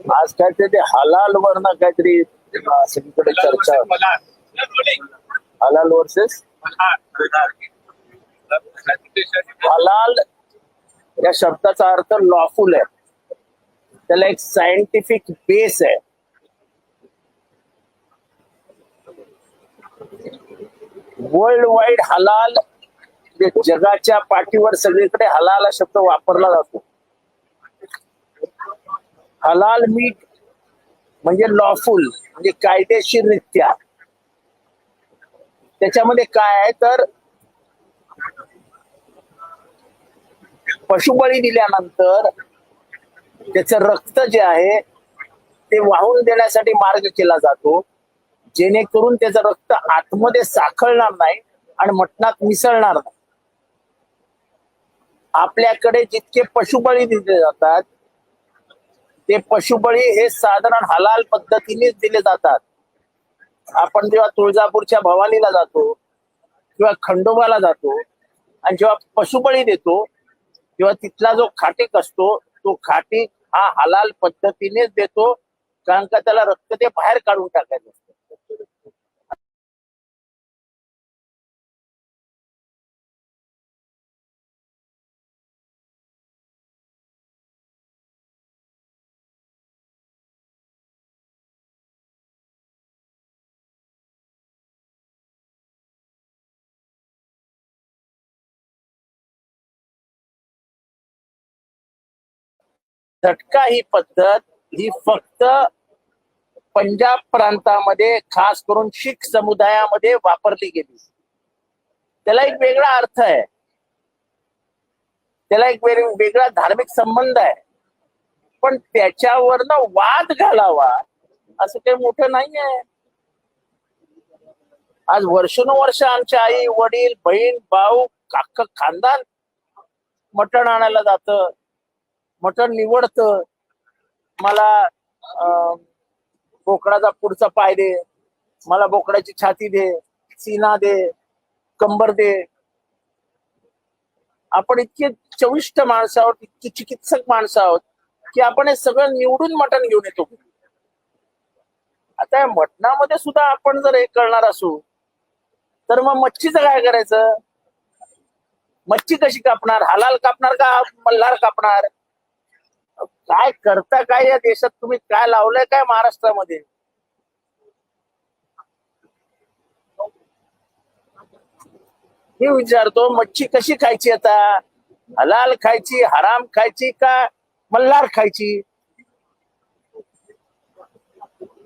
आज काहीतरी ते हलाल वरनं काहीतरी सगळीकडे चर्चा. हलाल वर्सेस? हलाल या शब्दाचा अर्थ लॉफुल आहे. त्याला एक सायंटिफिक बेस आहे. वर्ल्ड वाईड हलाल जगाच्या पाठीवर सगळीकडे हलाल हा शब्द वापरला जातो. हलाल मीठ म्हणजे लॉफुल म्हणजे कायदेशीररित्या. त्याच्यामध्ये काय आहे तर पशुबळी दिल्यानंतर त्याचं रक्त जे आहे ते वाहून देण्यासाठी मार्ग केला जातो जेणेकरून त्याचं रक्त आतमध्ये साखळणार नाही आणि मटणात मिसळणार नाही. आपल्याकडे जितके पशुबळी दिले जातात ते पशुबळी हे साधारण हलाल पद्धतीनेच दिले जातात. आपण जेव्हा तुळजापूरच्या भवानीला जातो किंवा खंडोबाला जातो आणि जेव्हा पशुबळी देतो तेव्हा तिथला जो खाटीक असतो तो खाटीक हा हलाल पद्धतीनेच देतो कारण का त्याला रक्त ते बाहेर काढून टाकायचं असतं. झटका ही पद्धत ही फक्त पंजाब प्रांतामध्ये खास करून शीख समुदायामध्ये वापरली गेली. त्याला एक वेगळा अर्थ आहे. त्याला एक वेगळा धार्मिक संबंध आहे. पण त्याच्यावरनं वाद घालावा असं काही मोठं नाही आहे आज वर्षानुवर्ष आमच्या आई वडील बहीण भाऊ काक खानदान मटण आणायला जातं. मटण निवडतं. मला बोकडाचा पुढचा पाय दे. मला बोकडाची छाती दे. सीना दे. कंबर दे. आपण इतके चविष्ट माणसं आहोत इतकी चिकित्सक माणसं आहोत की आपण हे सगळं निवडून मटण घेऊन येतो. आता या मटणामध्ये सुद्धा आपण जर हे करणार असू तर मग मच्छीचं काय करायचं? मच्छी कशी कापणार? हलाल कापणार का मल्हार कापणार? काय करता काय या देशात? तुम्ही काय लावलंय काय महाराष्ट्रामध्ये? मी विचारतो मच्छी कशी खायची आता? हलाल खायची हराम खायची का मल्हार खायची?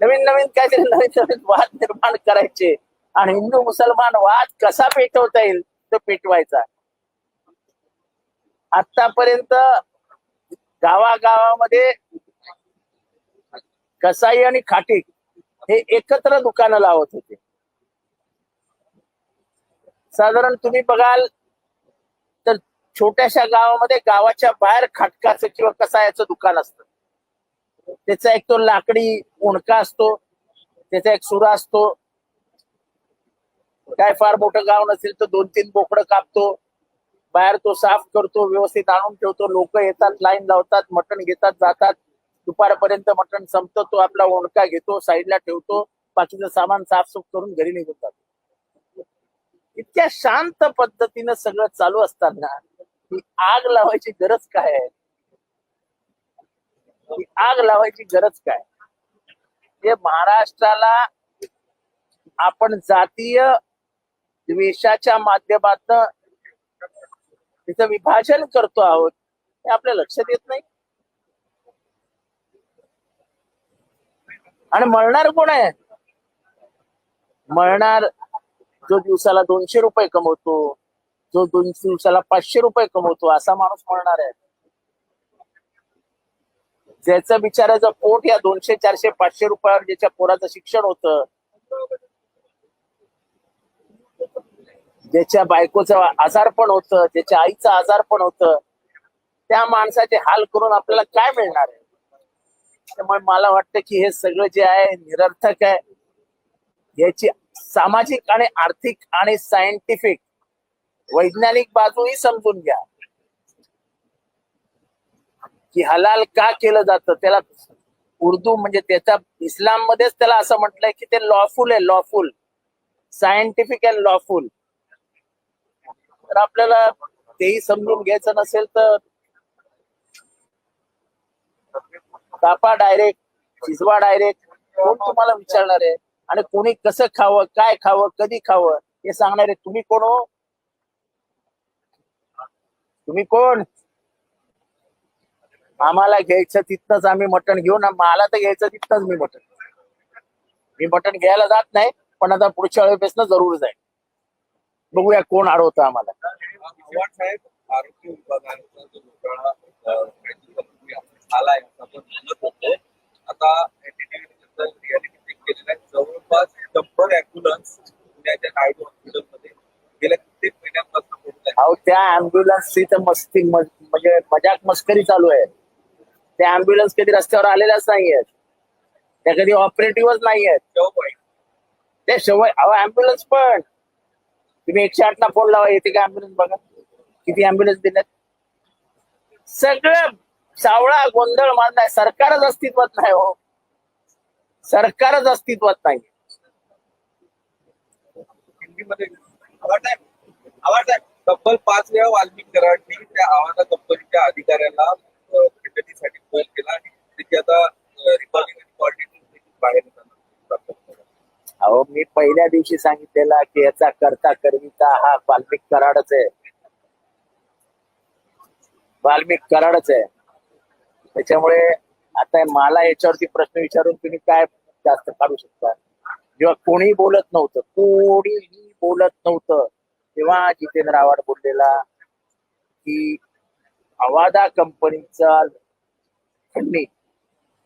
नवीन नवीन काहीतरी नवीन नवीन वाद निर्माण करायचे आणि हिंदू मुसलमान वाद कसा पेटवता येईल तो पेटवायचा. आतापर्यंत गावागावामध्ये कसाई आणि खाटीक हे एकत्र दुकानं लावत होते. साधारण तुम्ही बघाल तर छोट्याशा गावामध्ये गावाच्या बाहेर खाटकाचं किंवा कसायाचं दुकान असतं. त्याचा एक तो लाकडी उणका असतो त्याचा एक सुरा असतो. काय फार मोठं गाव नसेल तर दोन तीन बोकडं कापतो. बाहेर तो साफ करतो व्यवस्थित आणून ठेवतो. लोक येतात लाईन लावतात मटण घेतात जातात. दुपारपर्यंत मटण संपतं तो आपला ओंडका घेतो साईडला ठेवतो. बाकीचं सामान साफसूफ करून घरी निघून जातो. इतक्या शांत पद्धतीनं सगळं चालू असताना ही आग लावायची गरज काय आहे? ही आग लावायची गरज काय? हे महाराष्ट्राला आपण जातीय द्वेषाच्या माध्यमातून तिचं विभाजन करतो आहोत हे आपल्या लक्षात येत नाही. आणि मळणार कोण आहे? मळणार जो दिवसाला दोनशे रुपये कमवतो जो दोन दिवसाला पाचशे रुपये कमवतो असा माणूस मळणार आहे. ज्याचं बिचाराचं पोट या दोनशे चारशे पाचशे रुपयावर ज्याच्या पोराचं शिक्षण होतं ज्याच्या बायकोचं आजारपण होतं ज्याच्या आईचं आजारपण होतं त्या माणसाचे हाल करून आपल्याला काय मिळणार आहे? त्यामुळे मला वाटतं की हे सगळं जे आहे निरर्थक आहे. याची सामाजिक आणि आर्थिक आणि सायंटिफिक वैज्ञानिक बाजूही समजून घ्या. की हलाल का केलं जातं? त्याला उर्दू म्हणजे त्याचा इस्लाम मध्येच त्याला असं म्हटलंय की ते लॉफुल आहे लॉफुल सायंटिफिक अँड लॉफुल तर आपल्याला तेही समजून घ्यायचं नसेल तर कापा डायरेक्ट शिजवा डायरेक्ट कोण तुम्हाला विचारणार आहे? आणि कोणी कसं खावं काय खावं कधी खावं हे सांगणार आहे तुम्ही कोण हो? तुम्ही कोण? आम्हाला घ्यायचं तिथनच आम्ही मटण घेऊ ना मला तर घ्यायचं तिथनच मी मटण. मी मटण घ्यायला जात नाही पण आता पुढच्या वेळेपासून जरूर जाईल. बघूया कोण अडवतं आम्हाला. पवार साहेब आरोग्य विभागाचा जो घोटाळा अ, काही दिवसापूर्वी आपण आलाय असं आपण म्हणत होतो. आता NDTV ने त्याचं रियालिटी चेक केलेलं आहे. जवळपास शंभर अँब्युलन्स पुण्याच्या नायडू हॉस्पिटलमध्ये गेल्या कित्येक महिन्यांपासून पोहोचत आहे. अहो त्या अँब्युलन्सची तर मस्ती म्हणजे मजाक मस्करी चालू आहे. त्या अँब्युलन्स कधी रस्त्यावर आलेल्याच नाहीयेत. त्या कधी ऑपरेटिव्हच नाहीयेत. जवळ ते शेवय अहो अँब्युलन्स पण. तुम्ही एकशे आठ ला फोन लावा येते का अँब्युलन्स बघा. किती अँब्युलन्स दिल्यात सगळं सावळा गोंधळ मांडलाय सरकारच अस्तित्वात नाही हो. सरकारच अस्तित्वात नाही. हिंदीमध्ये तब्बल पाच वेळा वाल्मिक कराडनी त्या आवाजा कंपनीच्या अधिकाऱ्याला भेटीसाठी फोन केला आणि त्याची आता रिपब्लिकन बाहेर अहो मी पहिल्या दिवशी सांगितलेला की याचा करता करविता हा वाल्मिक कराडच आहे. वाल्मिक कराडच आहे. त्याच्यामुळे आता मला याच्यावरती प्रश्न विचारून तुम्ही काय जास्त काढू शकता? जेव्हा कोणी बोलत नव्हतं कोणीही बोलत नव्हतं तेव्हा जितेंद्र आव्हाड बोललेला की अवादा कंपनीचा खंडणी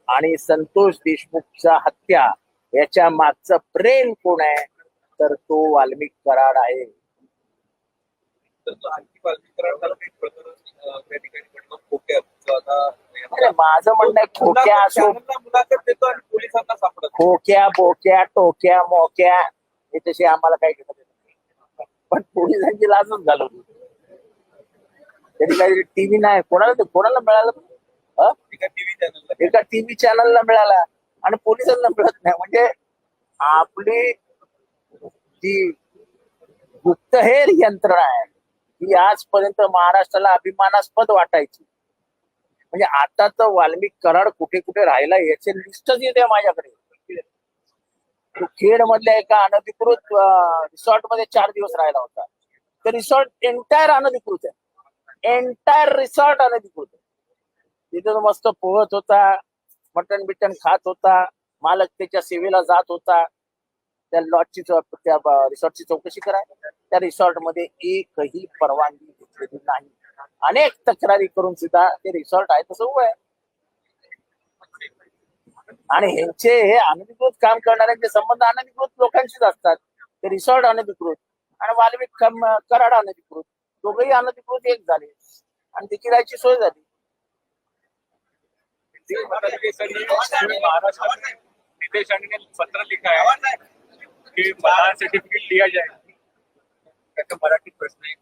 आणि संतोष देशमुखचा हत्या याच्या मागचं प्रेम कोण आहे? तर तो वाल्मिक कराड आहे. माझं म्हणणं आहे खोक्या असो खोक्या बोक्या टोक्या मोक्या हे तसे आम्हाला काही घेत नाही. पण पोलिसांची लाजच घालवली. त्यांनी काही टीव्ही नाही. कोणाला ते कोणाला मिळालं? एका टीव्ही चॅनलला मिळाला आणि पोलिसांना मिळत नाही. म्हणजे आपली जी गुप्तहेर यंत्रणा आहे ही आजपर्यंत महाराष्ट्राला अभिमानास्पद वाटायची. म्हणजे आता तर वाल्मिक कराड कुठे कुठे राहिला याचे लिस्टच येते माझ्याकडे. तो खेड मधल्या एका अनधिकृत रिसॉर्टमध्ये चार दिवस राहिला होता. तर रिसॉर्ट एंटायर अनधिकृत आहे. एंटायर रिसॉर्ट अनधिकृत आहे. तिथे मस्त पोहत होता मटण बिटन खात होता मालक त्याच्या सेवेला जात होता. त्या लॉजची त्या रिसॉर्टची चौकशी करा. त्या रिसॉर्टमध्ये एकही परवानगी घेतलेली नाही. अनेक तक्रारी करून सुद्धा ते रिसॉर्ट आहे तसं उभं आहे. आणि ह्यांचे हे अनधिकृत काम करणाऱ्यांचे संबंध अनधिकृत लोकांशीच असतात ते रिसॉर्ट अनधिकृत आणि वाल्मिक कराड अनधिकृत दोघेही अनधिकृत एक झाले. आणि तिची राहायची सोय झाली. महाराष्ट्र पत्र लिखा है की मदान सर्टिफिकेट लिया जाए त्याचा मराठी प्रश्न आहे.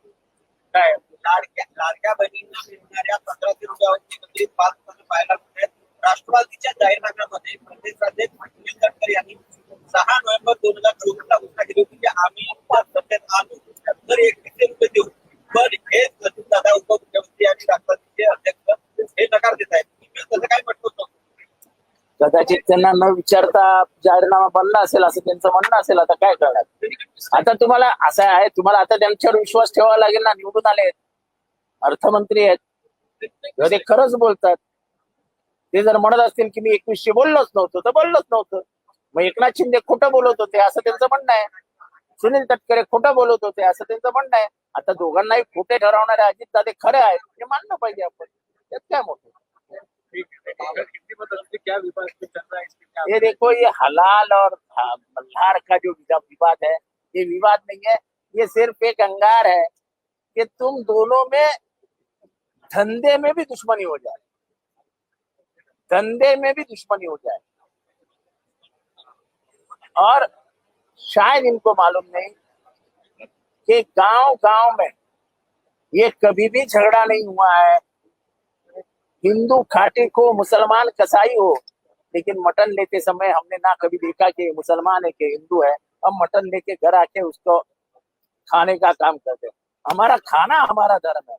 काय? लाडक्या लाडक्या बहिणींना मिळणाऱ्या पंधराशे रुपयावरची म्हणजे पाच रुपये पाहायला मिळत राष्ट्रवादीच्या जाहीरनाम्यामध्ये प्रदेशाध्यक्ष नितीन गडकरी यांनी सहा नोव्हेंबर दोन हजार चोवीस ला घोषणा केली होती की आम्ही पाच सत्तेत आलो. तर एकतीसशे रुपये देऊ. पण हे दादा उपमुख्यमंत्री आणि राष्ट्रवादीचे अध्यक्ष हे नकार देत आहेत. तसं काय म्हटलं कदाचित त्यांना न विचारता जाहीरनामा बनला असेल असं त्यांचं म्हणणं असेल आता काय करणार? आता तुम्हाला असं आहे तुम्हाला आता त्यांच्यावर विश्वास ठेवावा लागेल ना निवडून आले अर्थमंत्री आहेत. ते खरंच बोलतात. ते जर म्हणत असतील की मी एकवीसशे बोललोच नव्हतो तर बोललोच नव्हतं. मग एकनाथ शिंदे खोटं बोलत होते असं त्यांचं म्हणणं आहे. सुनील तटकरे खोटं बोलत होते असं त्यांचं म्हणणं आहे. आता दोघांनाही खोटे ठरवणारे अजित ते खरे आहेत हे मानलं पाहिजे आपण. त्यात काय मोठं? ये देखो ये हलाल और मल्हार का जो विवाद है ये विवाद नहीं है ये सिर्फ़ एक अंगार है कि तुम दोनों में धंधे में भी दुश्मनी हो जाए। धंधे में भी दुश्मनी हो जाए। और शायद इनको मालूम नहीं कि गाँव गाँव में ये कभी भी झगड़ा नहीं हुआ है हिंदू खाटी को मुसलमान कसाई हो, लेकिन मटन लेते समय हमने ना कभी देखा कि मुसलमान है कि हिंदू है। हम मटन लेके घर आके उसको खाने का काम करते हमारा खाना हमारा धर्म है।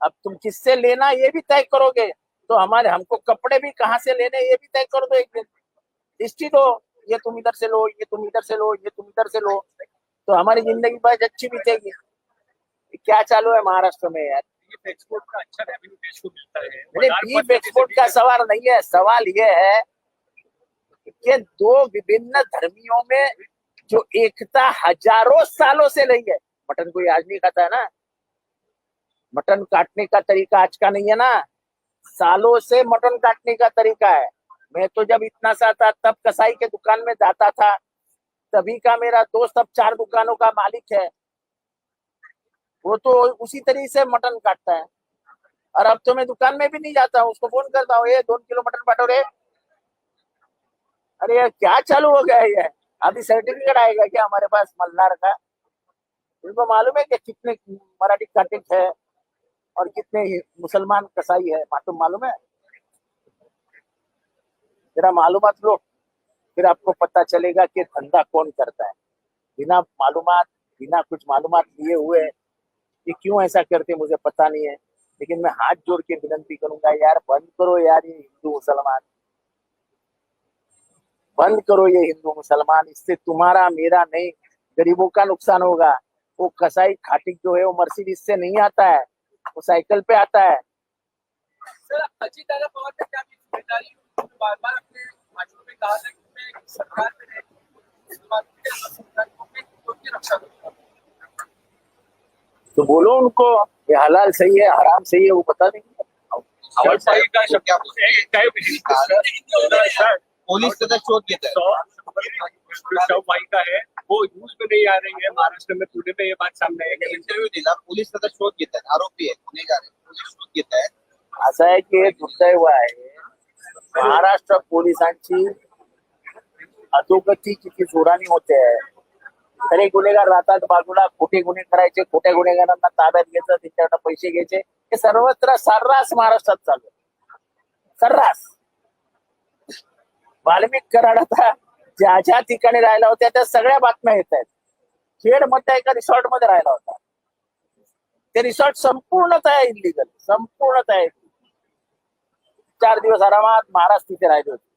अब तुम किससे लेना ये भी तय करोगे तो हमारे हमको कपड़े भी कहाँ से लेने ये भी तय कर दो एक दिन। लिस्ट दो, ये तुम इधर से लो, ये तुम इधर से लो, ये तुम इधर से लो तो हमारी ज़िंदगी बहुत अच्छी बीतेगी। क्या चालू है महाराष्ट्र में यार? बीफ एक्सपोर्ट का अच्छा रेवेन्यू देश को मिलता है। बीफ एक्सपोर्ट का सवाल नहीं है। सवाल ये है कि दो विभिन्न धर्मियों में जो एकता हज़ारों सालों से रही है मटन कोई आज नहीं खाता है ना? मटन काटने का तरीका आज का नहीं है ना? सालों से मटन काटने का तरीका है। मैं तो जब इतना सा था तब कसाई के दुकान में जाता था तभी का मेरा दोस्त अब चार दुकानों का मालिक है। वो तो उसी तरीके से मटन काटता है। और अब तो मैं दुकान में भी नहीं जाता हूँ, उसको फ़ोन करता हूँ ये दोन किलो मटन पाठो रे। अरे क्या चालू हो गया ये? अभी सर्टिफिकेट आएगा क्या हमारे पास मल्हार का? इनको मालूम है कि कितने मराठी काटिक है और कितने मुसलमान कसाई है? मालूम मालूम है। जरा मालूमात लो, फिर आपको पता चलेगा कि धंधा कौन करता है। बिना मालूमात, बिना कुछ मालूम लिए हुए ये क्यों ऐसा करते हैं, मुझे पता नहीं है। लेकिन मैं हाथ जोड़ के विनंती करूँगा, यार, बंद करो यार ये हिंदू मुसलमान। बंद करो ये हिंदू मुसलमान, इससे तुम्हारा, मेरा नहीं, गरीबों का नुकसान होगा। वो कसाई खाटिक जो है, वो मर्सिडीज से नहीं आता है, वो साइकिल पे आता है। सरकार में रह मुसलमान के सरकार को मैं हिंदुओं की रक्षा करूँगा तो बोलो उनको ये हलाल सही है हराम सही है वो का क्या एक टाइप सर शोध घेत सौ है। वो न्यूज़ में नहीं आ रही है महाराष्ट्र में पुणे में ये बात सामने आई। है इंटरव्ह्यू दिला पोलीस त्याचा शोध घेत आहेत आरोपी आहेत गुन्हेगार पोलीस शोध घेत आहेत असं आहे की हे दुर्दैव आहे महाराष्ट्र पोलिसांची अधोगती किती जोराने होते आहे खरे गुन्हेगार राहतात बाजूला खोटे गुन्हे करायचे खोट्या गुन्हेगारांना ताब्यात घ्यायचं त्यांच्याकडे पैसे घ्यायचे. हे सर्वत्र सर्रास महाराष्ट्रात चालू सर्रास. वाल्मिक कराड आता ज्या ज्या ठिकाणी राहिला होत्या त्या सगळ्या बातम्या येत आहेत. खेडमध्ये एका रिसॉर्टमध्ये राहिला होता. ते रिसॉर्ट संपूर्णतः इलिगल संपूर्णतः चार दिवस आरामात महाराज तिथे राहिले होते.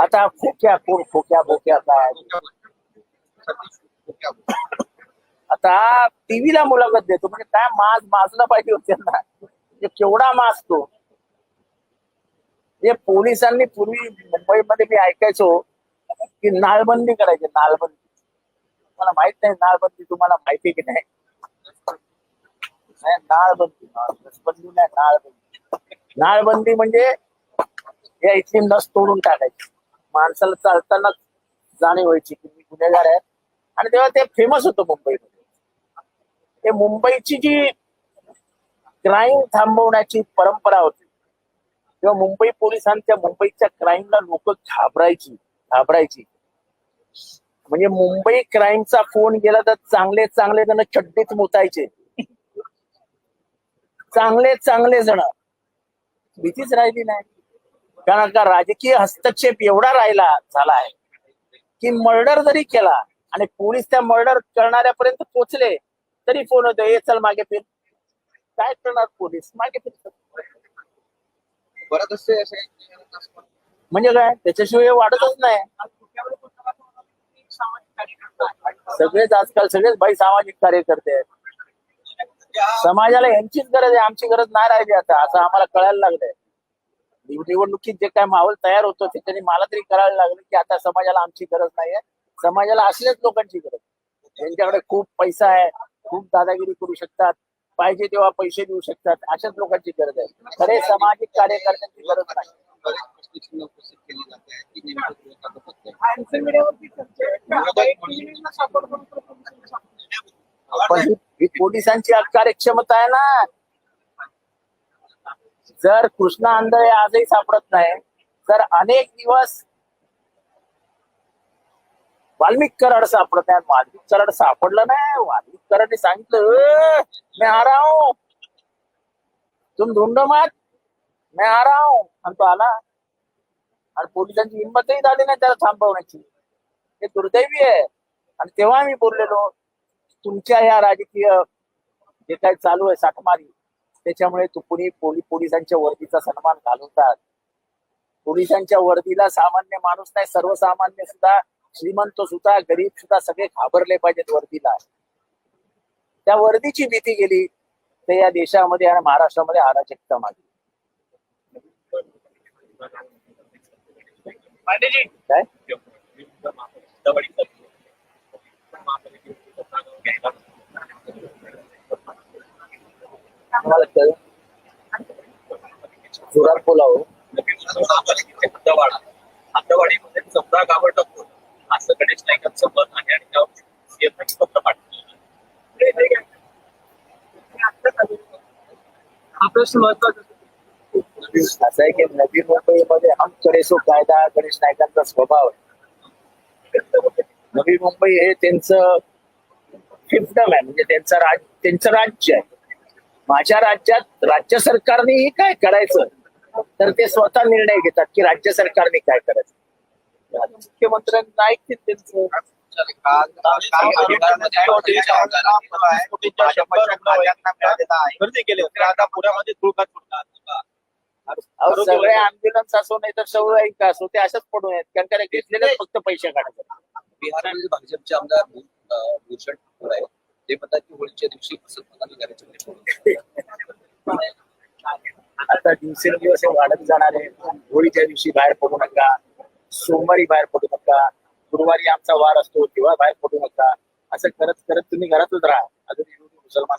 आता खोक्या कोण खोक्या बोक्या काय आता टीव्हीला मुलाखत देतो. म्हणजे काय माज माजलं पाहिजे होते ना म्हणजे केवढा माजतो. हे पोलिसांनी पूर्वी मुंबईमध्ये मी ऐकायचो की नाळबंदी करायची नाळबंदी मला माहीत नाही नाळबंदी तुम्हाला माहिती आहे की नाही? नाही, नाळबंदी नाळबंदी नाही नाळबंदी नाळबंदी म्हणजे या इथली नस तोडून टाकायची. माणसाला चालताना जाणीव व्हायची की मी गुन्हेगार आहे. आणि तेव्हा ते फेमस होतं मुंबईमध्ये. ते मुंबईची जी क्राईम थांबवण्याची परंपरा होती तेव्हा मुंबई पोलिसांच्या मुंबईच्या क्राईमला लोक घाबरायची घाबरायची. म्हणजे मुंबई क्राईमचा फोन गेला तर चांगले चांगले जण चड्डीत मुतायचे. चांगले चांगले जण. भीतीच राहिली नाही. कारण का राजकीय हस्तक्षेप एवढा राहिला झाला आहे की मर्डर जरी केला आणि पोलीस त्या मर्डर करणाऱ्यापर्यंत पोहोचले तरी फोन होतो ये चल मागे फिर. काय करणार पोलीस? मागे फिर. म्हणजे काय? त्याच्याशिवाय हे वाढतच नाही. सगळेच आजकाल सगळेच बाई सामाजिक कार्यकर्ते आहेत. समाजाला यांचीच गरज आहे आमची गरज नाही राहिली आता असं आम्हाला कळायला लागलंय. निवडणुकीत जे काय माहोल तयार होतो त्याच्याने मला तरी कळायला लागलं की आता समाजाला आमची गरज नाहीये समाजाला असल्याच लोकांची गरज आहे. ज्यांच्याकडे खूप पैसा आहे खूप दादागिरी करू शकतात पाहिजे तेव्हा पैसे देऊ शकतात अशाच लोकांची गरज आहे खरे सामाजिक कार्यकर्त्यांची गरज नाही. पण ही पोलिसांची कार्यक्षमता आहे ना जर कृष्णा आंधळे आजही सापडत नाही तर अनेक दिवस वाल्मिक कराड सापडत नाही. वाल्मिक कराड सापडलं नाही. वाल्मिक कराडने सांगितलं मी आ रहा हूं. तुम धुंड मत. मी आ हूं. आणि तो आला. आणि पोलिसांची हिंमतही झाली नाही त्याला थांबवण्याची. हे दुर्दैवी आहे. आणि तेव्हा मी बोललेलो तुमच्या ह्या राजकीय जे काही चालू आहे साठमारी त्याच्यामुळे पोली पोलिसांच्या वर्दीचा सन्मान घालवतात पोलिसांच्या वर्दीला सामान्य माणूस नाही सर्वसामान्य सुद्धा श्रीमंत सुद्धा गरीब सुद्धा सगळे घाबरले पाहिजेत वर्दीला त्या वर्दीची भीती गेली तर या देशामध्ये आणि महाराष्ट्रामध्ये अराजकता मागली काय चौदा गावं टाकून असं गणेश नाईकांचं मत आहे आणि पत्र हा प्रश्न महत्त्वाचा असं आहे की नवी मुंबईमध्ये हम करेसो कायदा गणेश नायकांचा स्वभाव आहे. नवी मुंबई हे त्यांचं फिफ्टम आहे. म्हणजे त्यांचं राज त्यांचं राज्य आहे. माझ्या राज्यात राज्य सरकारनेही काय करायचं? तर ते स्वतः निर्णय घेतात की राज्य सरकारने काय करायचं. मुख्यमंत्र्यांना ऐकतील त्यांचं. गर्दी केली होती आता पुण्यामध्ये धुळका अहो, सगळे अँब्युलन्स असो नाही तर सगळं का असो ते अशाच पडून आहेत कारण का घेतलेले फक्त पैसे काढायचे. बिहारमध्ये भाजपचे आमदार भूषण ठाकूर आहे ते म्हणतात की होळीच्या दिवशी आता दिवसेंदिवस हे वाढत जाणार आहे. होळीच्या दिवशी बाहेर पडू नका. सोमवारी बाहेर पडू नका. गुरुवारी आमचा वार असतो तेव्हा बाहेर पडू नका. असं करत करत तुम्ही घरातच राहा. अजून मुसलमान